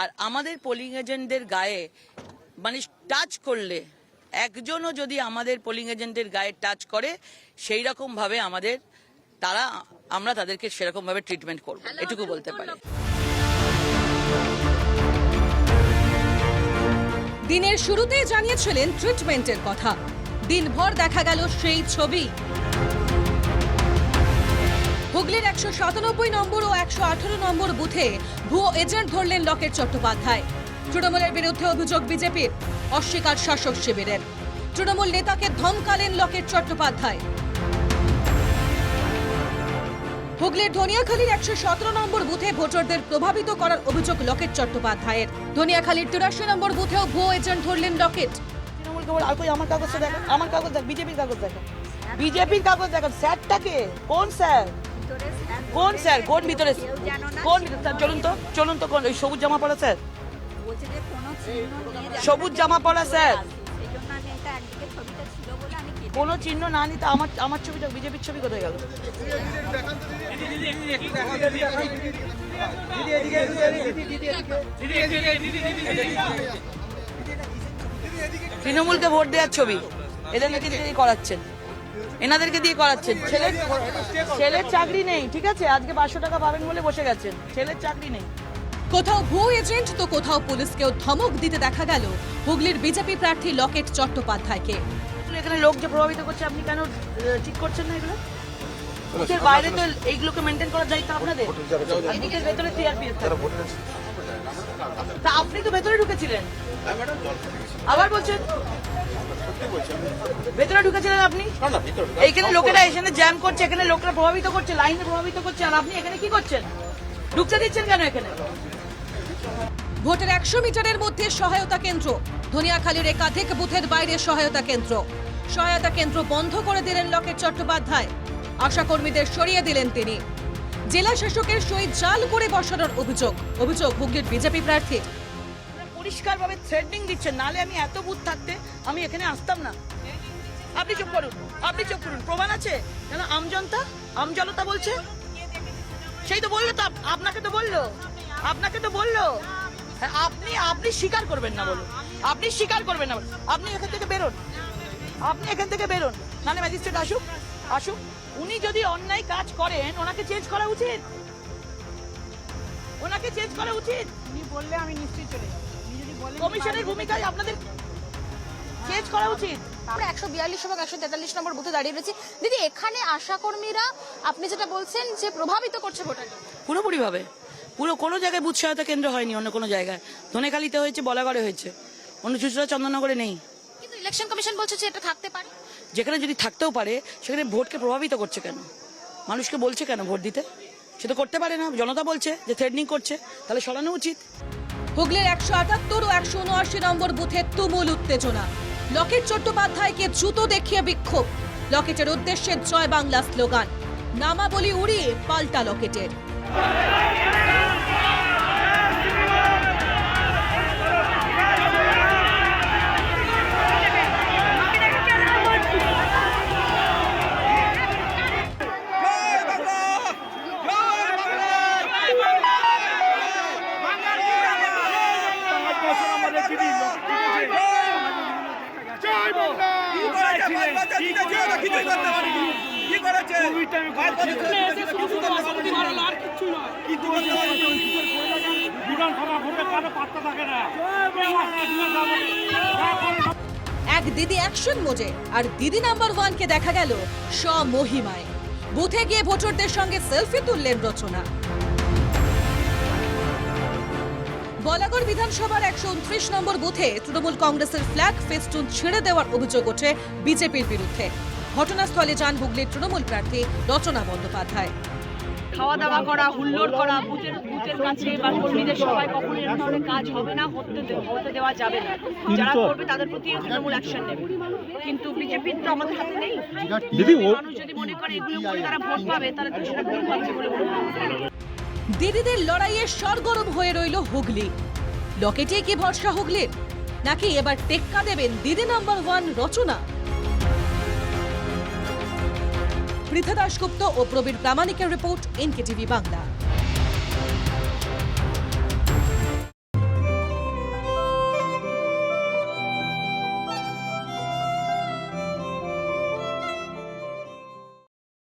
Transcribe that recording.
আর আমাদের পোলিং এজেন্টদের গায়ে মানে টাচ করলে একজনও যদি আমাদের পোলিং এজেন্টের গায়ে টাচ করে সেই রকম ভাবে আমাদের তারা আমরা তাদেরকে সেরকম ভাবে ট্রিটমেন্ট করব। এটুকু বলতে পারি। দিনের শুরুতেই জানিয়েছিলেন ট্রিটমেন্টের কথা। দিনভর দেখা গেল সেই ছবি। হুগলির একশো সাতানব্বই নম্বর ও একশো আঠারো নম্বর বুথে ভুয়ো এজেন্ট ধরলেন লকেট চট্টোপাধ্যায়। তৃণমূলের বিরুদ্ধে অভিযোগ বিজেপির, অস্বীকার শাসক শিবিরের। তৃণমূল নেতাকে ধমকালেন লকেট চট্টোপাধ্যায়। হুগলির ধনিয়াখালীর একশো সতেরো নম্বর বুথে ভোটারদের প্রভাবিত করার অভিযোগ লকেট চট্টোপাধ্যায়ের। ধনিয়াখালীর তিরাশি নম্বর বুথেও ভুয়ো এজেন্ট ধরলেন লকেট। তৃণমূলকে বল আর আমার কাগজটা দেখো আমার কাগজ দেখ বিজেপির কাগজ দেখো বিজেপির কাগজ দেখো স্যারটাকে কোন স্যার? কোন স্যার? কোন ভিতরে? কোন স্যার, চলুন তো চলুন তো, কোন ওই সবুজ জামা পরা স্যার? সবুজ জামা পরা স্যার। কোনো চিহ্ন না নিতে আমার আমার ছবিটা বিজেপির ছবি কোথায় গেল? তৃণমূলকে ভোট দেওয়ার ছবি। এদেরকে দিয়ে করাচ্ছেন। এনাদেরকে দিয়ে করাচ্ছেন। ছেলের ছেলের চাকরি নেই ঠিক আছে? আজকে পাঁচশো টাকা পাবেন বলে বসে গেছেন। ছেলের চাকরি নেই। কোথাও ভুয়ো এজেন্ট তো কোথাও পুলিশকেও ধমক দিতে দেখা গেল। হুগলির বিজেপি প্রার্থী লকেট চট্টোপাধ্যায়কে। এখানে লোক যে প্রভাবিত করছে আপনি কেন ঠিক করছেন না এগুলো? বাইরে তো এইগুলোকে মেনটেন করার দায়িত্ব আপনাদের। ভেতরে সিআরপিএফ তা আপনি তো ভেতরে ঢুকেছিলেন। আবার বলছেন? ভেতরে ঢুকেছিলেন আপনি? এইখানে লোকেরা এখানে জ্যাম করছে এখানে লোকরা প্রভাবিত করছে লাইনে প্রভাবিত করছে আর আপনি এখানে কি করছেন? ঢুকতে দিচ্ছেন কেন এখানে? ভোটের একশো মিটারের মধ্যে সহায়তা কেন্দ্র ধনিয়াখালীর একাধিক বুথের বাইরে সহায়তা কেন্দ্র। সহায়তা কেন্দ্র বন্ধ করে দিলেন লকেট চট্টোপাধ্যায়। আশাকর্মীদের সরিয়ে দিলেন তিনি। জেলা শাসকের সহিত জাল করে বসানোর অভিযোগ। অভিযোগ হুগলির বিজেপি প্রার্থী। পরিষ্কার ভাবে থ্রেডিং দিচ্ছেন নালে আমি এত বুথ থাকতে আমি এখানে আসতাম না। আপনি চুপ করুন আপনি চুপ করুন প্রমাণ আছে? কেন আমজনতা আমজনতা বলছে? সেই তো বলল তো আপনাকে তো বলল আপনাকে তো বলল। হ্যাঁ, আপনি আপনি স্বীকার করবেন না বলুন। আপনি স্বীকার করবেন না। আপনি এখান থেকে বেরোন। আপনি এখান থেকে বেরোন। নাহলে ম্যাজিস্ট্রেট আসুক। আসুক উনি যদি অন্যায় কাজ করেন ওনাকে চেঞ্জ করা উচিত। ওনাকে চেঞ্জ করা উচিত। উনি বললে আমি নিশ্চয়ই চলে যাব। উনি যদি বলেন কমিশনের ভূমিকায় আপনাদের চেঞ্জ করা উচিত। আমরা একশো বিয়াল্লিশ এবং একশো তেতাল্লিশ নম্বর বুথে দাঁড়িয়ে রয়েছি। দিদি এখানে আশাকর্মীরা আপনি যেটা বলছেন যে প্রভাবিত করছে ভোটারকে পুরোপুরি ভাবে পুরো কোনো জায়গায় বুথ সহায়তা কেন্দ্র হয়নি অন্য কোনো জায়গায়। ধনেখালিতে হয়েছে বলাগড়ে হয়েছে। অন্য চুচড়া চন্দননগরে নেই। কিন্তু ইলেকশন কমিশন বলছে যে এটা থাকতে পারে। যেখানে যদি থাকতেও পারে, সেখানে ভোটকে প্রভাবিত করছে কেন? মানুষকে বলছে কেন ভোট দিতে? সে তো করতে পারে না, জনতা বলছে যে থ্রেডনিং করছে, তাহলে সরানো উচিত। হুগলির একশো আটাত্তর ও একশো উনআশি নম্বর বুথে তুমুল উত্তেজনা। লকেট চট্টোপাধ্যায়কে জুতো দেখিয়ে বিক্ষোভ। লকেটের উদ্দেশ্যে জয় বাংলা স্লোগান। নামাবলি উড়িয়ে পাল্টা লকেটের। এক দিদি অ্যাকশন মোজে আর দিদি নাম্বার ওয়ানকে দেখা গেল স্বমহিমায়। বুথে গিয়ে ভোটারদের সঙ্গে সেলফি তুললেন রচনা। বলাগড় বিধানসভার একশো উনত্রিশ নম্বর বুথে তৃণমূল কংগ্রেসের ফ্ল্যাগ ফেস্টুন ছেড়ে দেওয়ার অভিযোগ ওঠে বিজেপির বিরুদ্ধে। ঘটনাস্থলে যান হুগলির তৃণমূল প্রার্থী রচনা বন্দ্যোপাধ্যায়। খাওয়া দাওয়া করা হুল্লোড় করা বুথের বুথের কাছে বা কর্মীদের সবাই কখনো এরকম ধরনের কাজ হবে না হতে হতে দেওয়া যাবে না। যারা করবে তাদের প্রতি তৃণমূল অ্যাকশন নেবে। কিন্তু বিজেপির তো আমাদের হাতে নেই। মানুষ যদি মনে করে এগুলো করে তারা ভোট পাবে তাহলে তো সেটা ভুল পাচ্ছে বলে মনে দিদিদের লড়াইয়ে সরগরম হয়ে রইল হুগলি। লকেটে কি ভরসা হুগলির? নাকি এবার টেক্কা দেবেন দিদি নাম্বার ওয়ান রচনা? পৃথা দাশগুপ্ত ও প্রবীর প্রামাণিকের রিপোর্ট এনকে টিভি বাংলা।